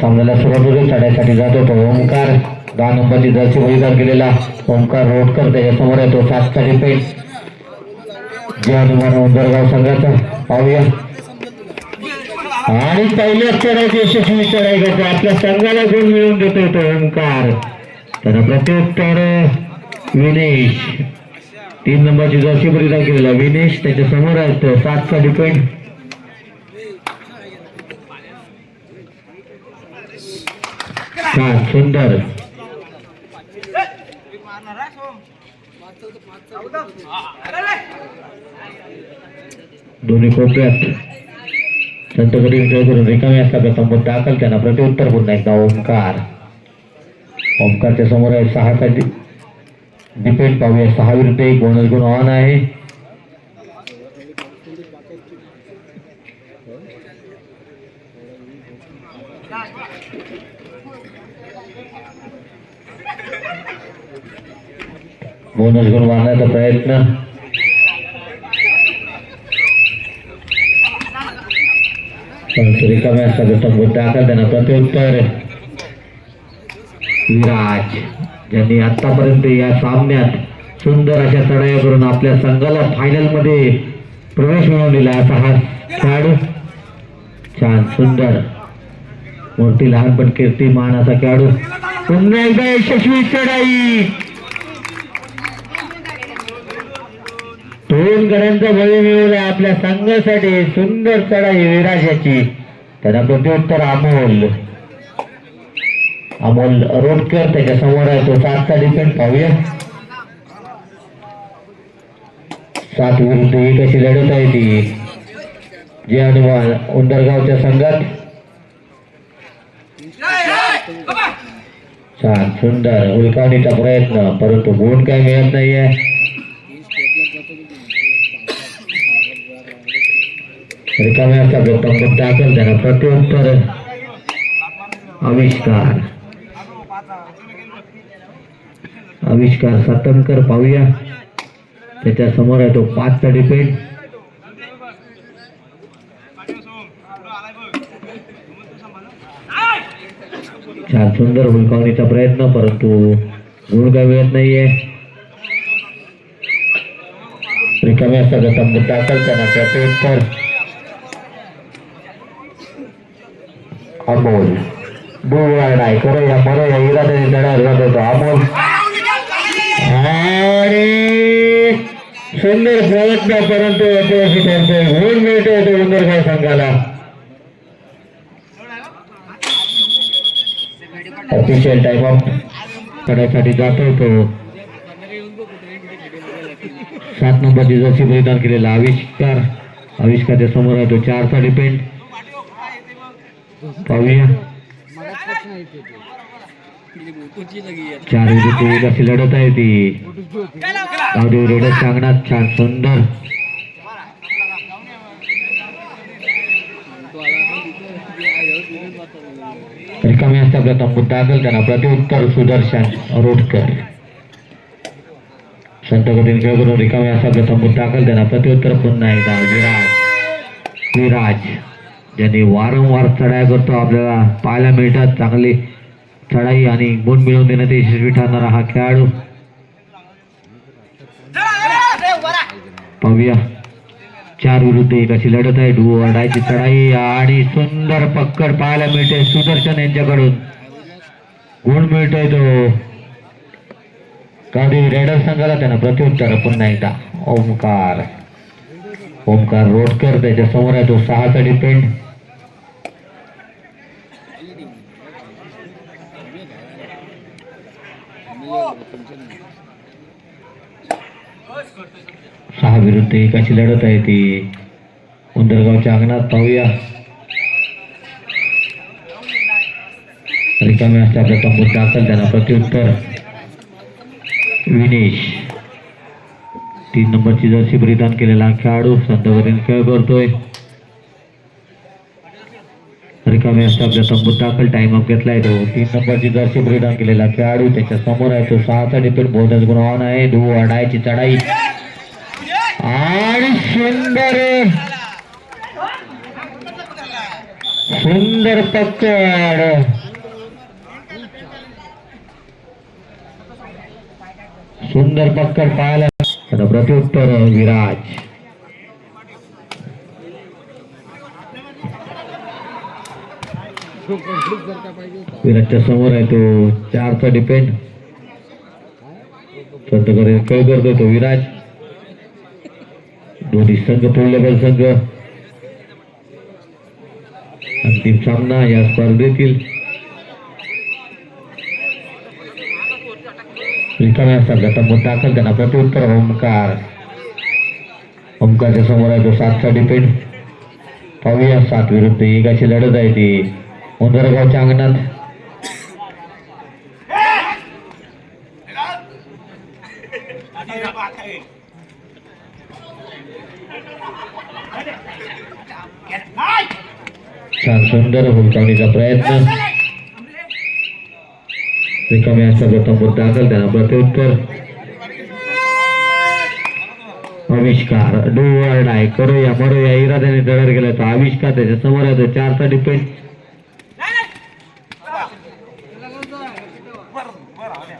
सामन्याला सुरुवात होते चढायसाठी जात होतो. ओंकार दहा नंबरची जर्सी बलिदान केलेला ओमकार रोडकर त्याच्यासमोर येतो. सातचा डिपेंड जे हनुमान उंदरगाव संघाचा पाहूया. आणि पहिल्याच चढायची यशस्वी चढाई करतो आपल्या संघाला गुण मिळवून देतो तो ओंकार. तर प्रत्युत्तर विनेश. तीन नंबरची जर्सी परिधान केलेला विनेश. त्याच्यासमोर आहे तो सातचा डिपेंड छान सुंदर. दोन्ही कोपऱ्यात संत खेळ करून रिकामी असतात प्रथम दाखल त्यांना प्रत्युत्तर पुन्हा एकदा ओंकार. ओंकारच्या समोर आहे सहाचा डिपेंड पाहूया सहा विरुद्ध एक बोनस गुण ऑन आहे. बोनस गुण मारण्याचा प्रयत्न. परंतु रिकाम्या असला प्रथम दाखल त्यांना प्रत्युत्तर. विराज ज्यांनी आतापर्यंत या सामन्यात सुंदर अशा चढाया करून आपल्या संघाला फायनलमध्ये प्रवेश मिळवून दिला. असा हा खेळाडू छान सुंदर मूर्ती लहान पण कीर्तीमान असा खेळाडू. पुन्हा एकदा यशस्वी चढाई! दोन गड्यांचा बळी मिळवला आपल्या संघासाठी सुंदर चढाई विराशाची त्यांना प्रत्युत्तर अमोल. अमोल रोडकर त्याच्यासमोर आहे. तो सातचा डिफेंड पाहूया. सात विरुद्ध एक अशी लढत आहे ती? जे हनुमान उंदरगावच्या संघात. छान सुंदर उलकावणीचा प्रयत्न परंतु गुण काय मिळत नाहीये. रिकाम्या असता प्रथम टाकल त्यांना प्रत्युत्तर आविष्कार. आविष्कार सतंकर पाहूया. त्याच्यासमोर आहे तो पाचचा डिपेंड छान सुंदर हुलकावणीचा प्रयत्न परंतु गुण काय मिळत नाहीये. रिकाम्या असता प्रथम दाखल त्यांना प्रत्युत्तर अमोल बुवा नाही खरं या बरं या इरादे लढायला जात होता अमोल आणि सुंदर प्रयत्न परंतु अपयशी ठरतोय गुण मिळतोय तो उंदरगाव संघाला ऑफिशियल टाइम ऑफ करण्यासाठी जातोय तो सात नंबरची जर्सी परिधान केलेला आविष्कार आविष्कारच्या समोर आहे तो चारचा डिपेंड पाहूया. चार विकेट अशी लढत आहे ती. गावदेव रेडर सांगणार छान सुंदर. रिकामी असता प्रथम मुद्दा दाखल त्यांना प्रतिउत्तर सुदर्शन रोडकर. संत कठीण खेळ करून रिकामी असता प्रथम मुद्दा दाखल त्यांना प्रतिउत्तर पुन्हा एकदा विराज. विराज. ज्यांनी वारंवार चढाया करतो आपल्याला पाहायला मिळतात. चांगली चढाई आणि गुण मिळवून देण्यात यशस्वी ठरणारा हा खेळाडू. पाहूया. चार विरुद्ध एक अशी लढत आहे. डू अडायची चढाई आणि सुंदर पक्कड पाहायला मिळते सुदर्शन यांच्याकडून. गुण मिळतोय तो. गाडी रेडर संघाला त्यानं प्रत्युत्तर पुन्हा एकदा. ओमकार ओमकार रोडकर त्याच्यासमोर आहे तो सहाचा डिपेंड सहा विरुद्ध एकाची लढत आहे ती. उंदरगावच्या अंगणात पाहूया. रिकामे असल्या प्रथम मुद्दा दाखल त्यांना प्रत्युत्तर विनेश. तीन नंबरची जर्सी परिधान केलेला खेळाडू संतगतीने खेळ करतोय रिकामे असता प्रथम दाखल टाइम अप घेतलाय तो. तीन नंबरची जर्सी परिधान केलेला खेळाडू त्याच्यासमोर आहे तो. सहाचा डिपेंड बोनस गुण ऑन आहे. धू अडायची चढाई. आणि सुंदर. सुंदर पकड. सुंदर पक्कड पाहायला आता प्रत्युत्तर विराज. विराजच्या समोर आहे तो चारचा डिपेंड संत करे खेळ करतोय तो विराज. दोन्ही संघ तोडलेबल संघ. अंतिम सामना या स्पर्धेतील रिकाम्या संघाचा मुद्दा दाखल त्यांना प्रत्युत्तर ओंकार ओंकारच्या समोर आहे तो सातचा डिपेंड पाहूया सात विरुद्ध एक अशी लढत आहे ती उंदरगावच्या अंगणात छान सुंदर हुलकावणीचा प्रयत्न रिकाम्या संघाचा मुद्दा असेल त्यांना प्रत्युत्तर आविष्कार डोवर डाय करूया मरूया इराद्याने डर गेला तो आविष्कार त्याच्यासमोर येतो चारचा डिपेंड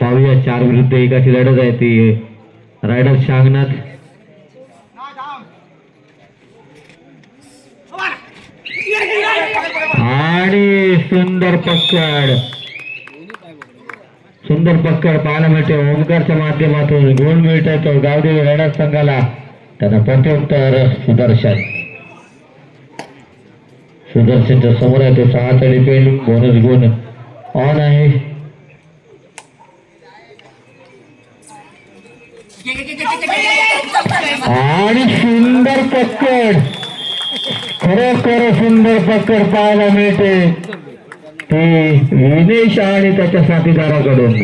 पाहूया चार विरुद्ध एकाची लढत आहे ती रायडर शांगनाथ आणि सुंदर पकड सुंदर पकड पाहायला मिळते ओमकारच्या माध्यमातून गुण मिळतोय तो गावदेवी रायडर संघाला. त्यांना प्रत्युत्तर सुदर्शन. सुदर्शनच्या समोर आहे तो सहा सहाचा डिपेंड बोनस गुण. ऑन आहे. आणि सुंदर पक्कड खरोखर सुंदर पक्कड पाहायला मिळते. विनेश आणि त्याच्या साथीदाराकडून.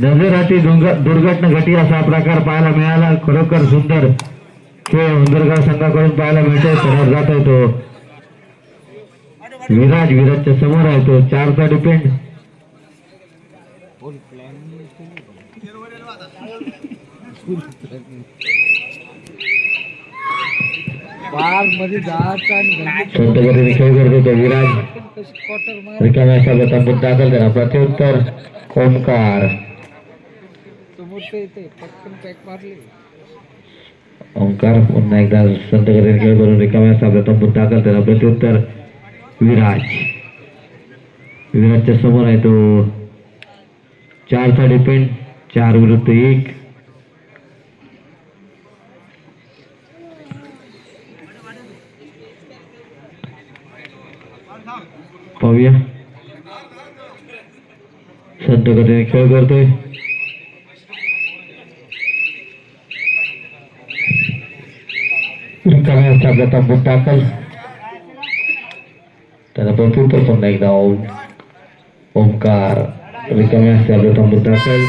नजराती दुर्घटना घटी असा प्रकार पाहायला मिळाला. खरोखर सुंदर खेळ उंदरगाव संघाकडून पाहायला मिळतोय. समोर जातोय तो. विराज विराजच्या समोर आहे तो. चारचा डिपेंड. बारमध्ये जायचं आणि घंटी संत गतीने खेळ करतो तो विराज क्वार्टर मार रिकाम्या साहेबाचा मुद्दा दाखल त्याला प्रत्युत्तर ओमकार समोर ते येते पटकन पॅक मारले ओंकार पुन्हा एकदा संत गतीने खेळ करून रिकाम्या साहेबाचा मुद्दा दाखल त्याला प्रत्युत्तर विराज विराजच्या समोर आहे तो चारचा डिपेंड चार विरुद्ध एक। पाहूया. संत गतीने खेळ करतोय. रिकामी असते आपल्या मुद्दा टाकल. त्याला प्रत्युत्तर पुन्हा एकदा ओम ओंकार. रिकामे असते आपल्या तांबूत टाकल.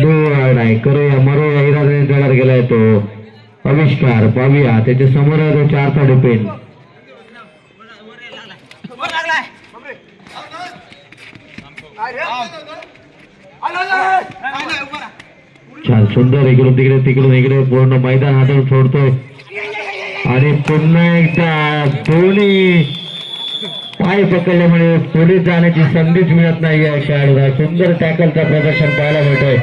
डोळा नाही करूया मरूया इराद्याने जगात गेलाय तो. आविष्कार पाहूया त्याच्यासमोर आहे तो चारचा डिपेंड छान सुंदर इकडून तिकडे तिकडून इकडे पूर्ण मैदान हाताळून सोडतोय. आणि पुन्हा एकदा धोनी पाय पकडल्यामुळे म्हणजे पुढे जाण्याची संधीच मिळत नाही या खेळाडूला सुंदर टॅकलचा प्रदर्शन पाहायला मिळतोय.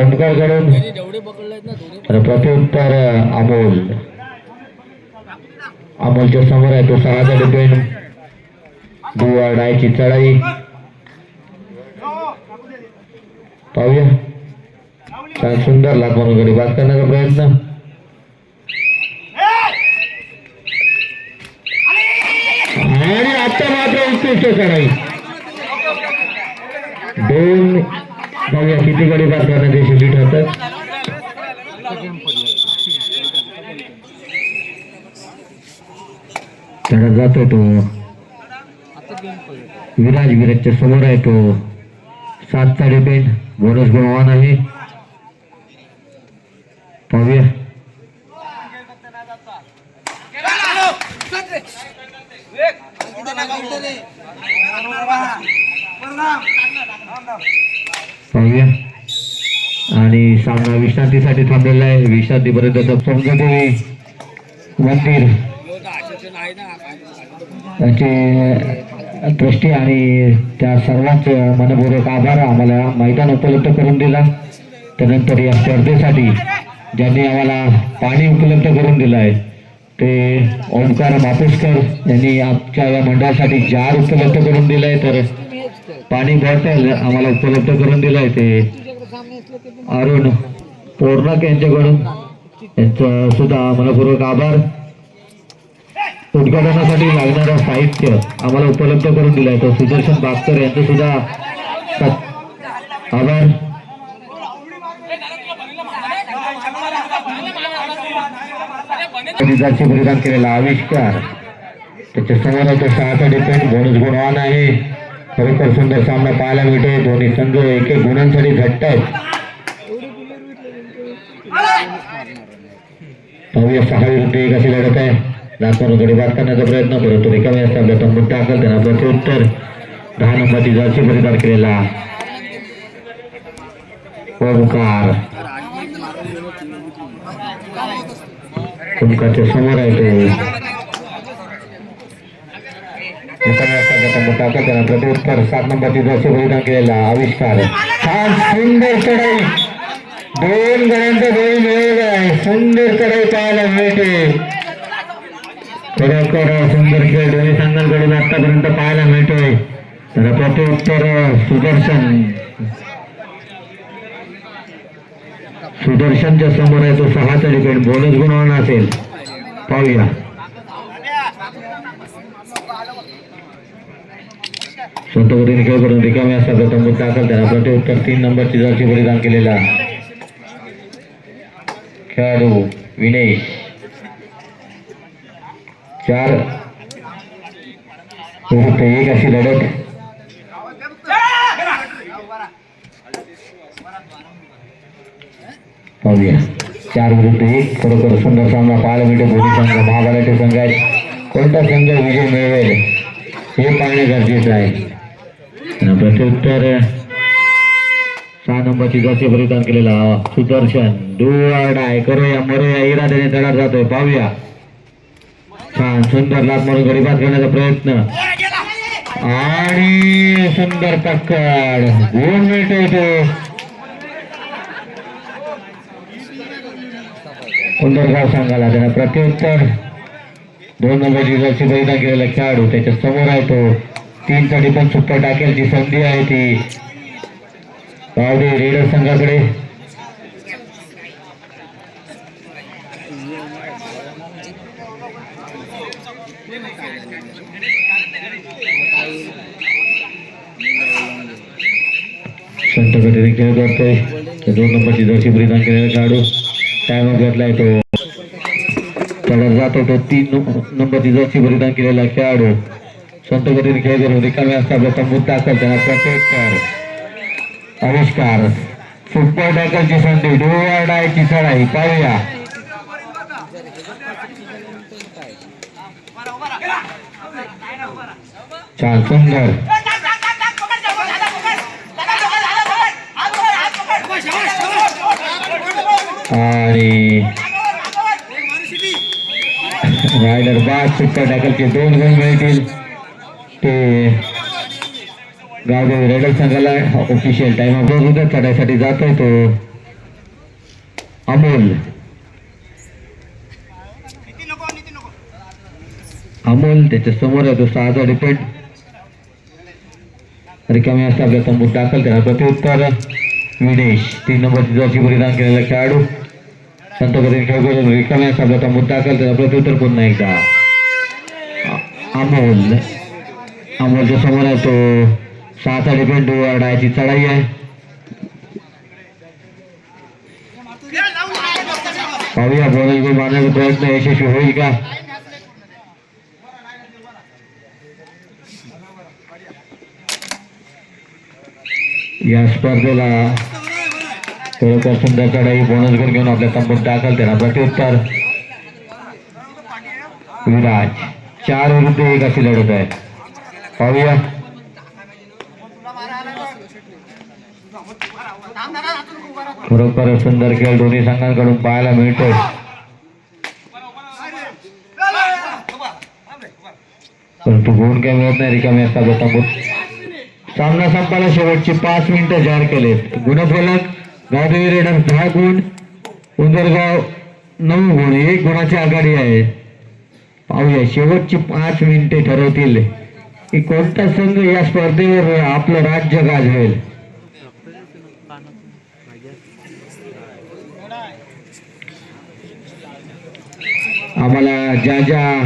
ओमकारकडून प्रत्युत्तर अमोल. अमोलच्या समोर आहे तो सहाचा डिपेंड बुवा डायची चढाई. पाहूया. छान सुंदर लाभ म्हणून बाद करण्याचा प्रयत्न? आणि आता मात्र उत्कृष्ट चढाई दोन पाहूया किती गडी बाद करण्यात यशस्वी ठरतात. त्याला जातो तो. विराज विराजच्या समोर आहे तो. सातचा डिपेंड बोनस गुणवान आहे. पाहूया. पाहूया. आणि सामना विश्रांतीसाठी थांबलेला आहे. विश्रांतीपर्यंत समजदेवी मंदिर. त्यांचे ट्रस्टी आणि त्या सर्वांच मनपूर्वक आभार आम्हाला. मैदान उपलब्ध करून दिला. त्यानंतर या स्पर्धेसाठी ज्यांनी आम्हाला पाणी उपलब्ध करून दिलं आहे ते ओंकार मापुसकर यांनी आमच्या या मंडळासाठी जार उपलब्ध करून दिलं आहे. तर पाणी बॉटल आम्हाला उपलब्ध करून दिलं आहे ते. अरुण पोर्णक यांच्याकडून यांचं सुद्धा मनपूर्वक आभार. साहित्य आम्हाला उपलब्ध आहे तर सुदर्शन सुद्धा आभार. परिधान आविष्कार. त्याच्या तो खरोखर सुंदर सामना पाहायला मिळतो दोन्ही संघ एक एक बुलेट भेटले सहा विरुद्ध एक लाखोन गडी बाद करण्याचा प्रयत्न परंतु रिकाम्या असतात तंबूत टाकल त्यांना प्रत्युत्तर दहा नंबरची जर्सी परिधान केलेला ओमकार समोर आहे तो सात नंबरची जर्सी परिधान आविष्कार सुंदर चढाई दोन गड्यांचा दोन आहे सुंदर चढाई पाहायला खरोखर सुंदर खेळ दोन्ही संघांकडून आतापर्यंत पाहायला मिळतोय. तर प्रत्युत्तर सुदर्शन. सुदर्शनच्या समोर आहे तो सहाचा डिपेंड बोनस गुणवण असेल. पाहूया. स्वतः खेळ करून रिकामे असतात तंबूत दाखल त्याला प्रत्युत्तर तीन नंबरची जर्सी परिधान केलेला. खेळाडू विनेश. चार। विरुद्ध एक लढत पाहूया चार विरुद्ध एक खरोखर सुंदर सामना पाहायला मिळतो दोन्ही संघ महाबलाचे संघ आहेत कोणता संघ विजय मिळवेल हे पाहणे गरजेचं आहे आणि प्रत्युत्तर सहा नंबरची जसे परिधान केलेला सुदर्शन डोळाय करूया मरूया तडार छान सुंदर लाभ म्हणून गरीबात घेण्याचा प्रयत्न. आणि सुंदर पक्कड दोन मिनिट होतो कुंदरगाव सांगायला त्यानं प्रत्युत्तर. दोन नंबरची जर्सी परिधान केलेला खेळाडू. त्याच्यासमोर आहे तो. तीन साठी पण सुपर टाकेलची संधी आहे ती. पावडे रेडर संघाकडे. संत गतीने खेळ करतोय त्या दोन नंबरची जर्सी परिधान केलेला खेळाडू टायमर घेतलाय तो त्याला जातो तो तीन नं- नंबरची जर्सी परिधान केलेला खेळाडू संत गतीने खेळ करून रिकामे प्रथम मुद्दा असेल त्याला प्रत्येक आविष्कार. सुपर टॅकलची संधी. डोळा डायची चढाई. पाहूया. छान सुंदर आणि रायडर बाद सुपर टॅकलचे दोन गुण मिळतील ते गावदेवी रेडर संघाला ऑफिशियल टाइम अगोदर चढायसाठी जातोय तो। अमोल। अमोल त्याच्या समोर आहे सहाचा डिपेंड रिकामी असता आपल्या तंबूत दाखल त्याला प्रत्युत्तर विदेश. तीन नंबरची जर्सी परिधान केलेला खेळाडू. संत कधी खेळ रिकामी असता आपल्या तंबूत दाखल त्याला प्रत्युत्तर पुन्हा एकदा. अमोल. अमोलच्या समोर आहे तो सहाचा पेंडू डायची चढाई आहे. पाहूया. बोनस मारण्याचा प्रयत्न यशस्वी होईल का? या स्पर्धेला खरोखर सुंदर चढाई बोनस गुण घेऊन आपल्या तंबूत दाखल त्याला प्रत्युत्तर विराज. चार विरुद्ध एक अशी लढत आहे. पाहूया. खरोखर सुंदर खेळ दोन्ही संघांकडून पाहायला मिळतो परंतु गुण काय मिळत नाही रिकामे असतात गौतमपूर सामना संपायला शेवटची पाच मिनिटं जाहीर केलेत. गुणफलक गावदेवी रेडर्स दहा गुण उंदरगाव नऊ गुण एक गुणाची आघाडी आहे. पाहूया शेवटची पाच मिनिटे ठरवतील. की कोणता संघ या स्पर्धेवर आपलं राज्य गाजवेल. आम्हाला ज्या ज्या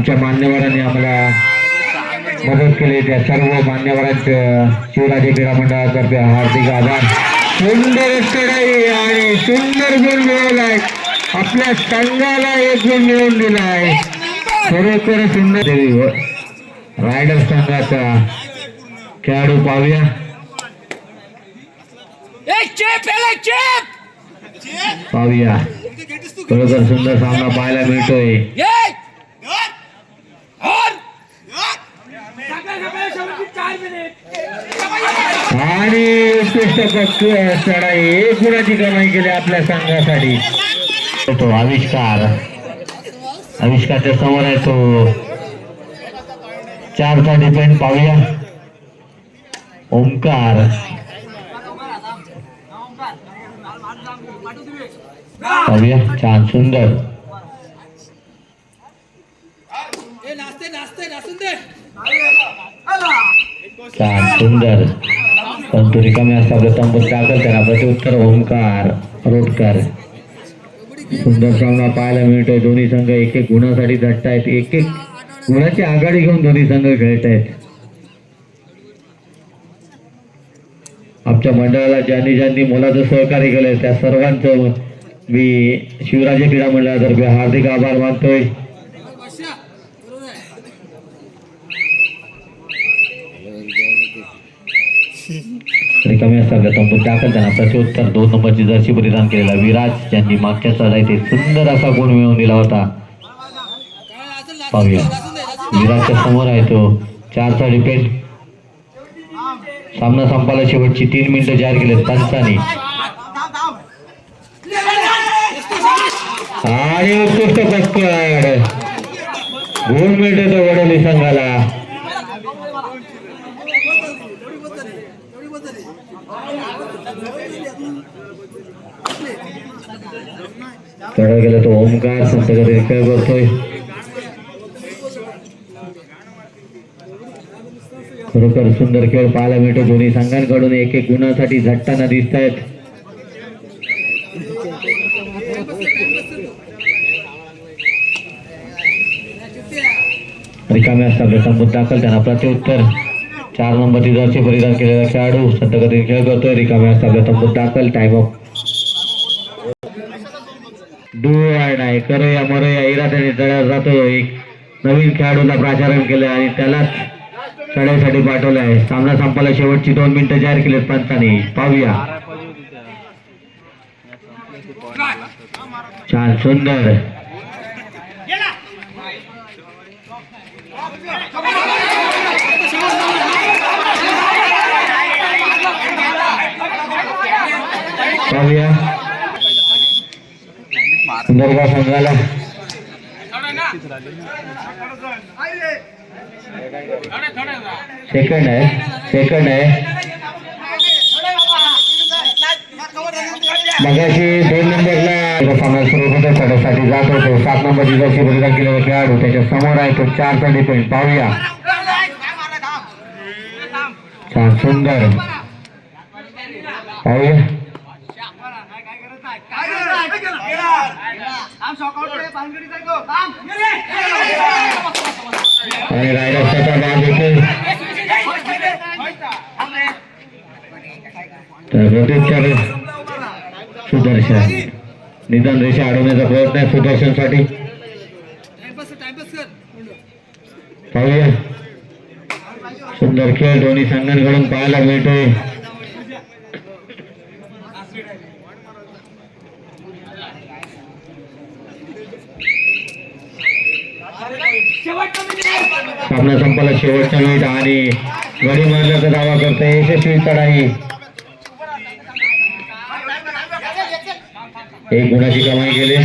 आमच्या मान्यवरांनी आम्हाला मदत केली. त्या सर्व मान्यवरांचं शिवराजे क्रीडा मंडळातर्फे हार्दिक आभार. सुंदर चढाई आणि सुंदर गुण मिळवलाय आपल्या संघाला एक गुण मिळवून दिलाय खरोखर सुंदर. देवी व रायडर संघाचा खेळाडू पाहूया. पाहूया. खरोखर सुंदर सामना पाहायला मिळतोय. आणि उत्कृष्ट चढाई एक कमाई केली आपल्या संघासाठी. तो आविष्कार. आविष्कारच्या समोर आहे तो. चारचा डिपेंड पाहूया. ओंकार. पाहूया. छान सुंदर. छान सुंदर. परंतु कमी असता प्रथम दाखल करा प्रत्युत्तर ओंकार रोडकर. सुंदर सामना पाहायला मिळतोय. दोन्ही संघ एक एक गुणासाठी झटतायत. एक एक गुणाची आघाडी घेऊन दोन्ही संघ खेळत आहेत आमच्या मंडळाला ज्यांनी ज्यांनी मोलाचं सहकार्य केलंय त्या सर्वांचं मी शिवराजे क्रीडा मंडळातर्फे हार्दिक आभार मानतोय. कमी असतात तंबूत दाखल त्यांना प्रत्युत्तर दोन नंबरची जर्सी परिधान केलेला विराज यांनी मागच्या चढाईत सुंदर असा गुण मिळवून दिला होता. पाहूया. विराजच्या समोर आहे तो. चारचा रिपेट सामना संपायला शेवटची तीन मिनिटं जाहीर केले पंचाने आणि उत्कृष्ट गुण मिळतो तो वडोली संघाला. चढा गेला तो ओमकार संत कधी काय करतोय. खरोखर सुंदर खेळ पाहायला मिळतो. दोन्ही संघांकडून एक एक गुणासाठी झटताना दिसत आहेत रिकामे असतात मुद्दा दाखल त्यांना प्रत्युत्तर. चार नंबरची जर्सी परिधान केलेला खेळाडू. संत गतीने खेळ करतोय. रिकाम्या असतात तंबूत दाखल टाइम ऑफ डोळ नाही करया मरया. इराद्याने चढ्यावर जातो एक नवीन खेळाडूला प्राचारण केलं आणि त्यालाच चढ्यासाठी पाठवलं आहे सामना संपायला शेवटची दोन मिनिटं जाहीर केलेत पंचाने पाहूया. छान सुंदर. पाहूया सुंदरगाव संघाला सेकंड आहे सेकंड आहे। मगाशी दोन नंबरला सामना सुरू होता त्याच्यासाठी जात होतो. सात नंबरची जिजाची परिधान केलेला खेळाडू त्याच्यासमोर आहे तो चारचा डिपेंड पाहूया. छान सुंदर. पाहूया. आणि स्वतः बाद तर सुदर्शन. निदान रेषा अडवण्याचा प्रयत्न आहे सुदर्शनसाठी. पाहूया. सुंदर खेळ दोन्ही संघांकडून पाहायला मिळतोय. सामना संपाला शेवटचा मिनिट आणि गडी मारण्याचा दावा करते यशस्वी चढाई एक गुणाची कमाई केली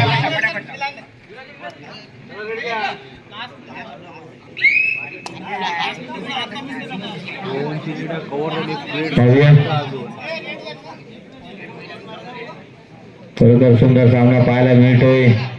पाहूया खरोखर सुंदर सामना पाहायला मिळतोय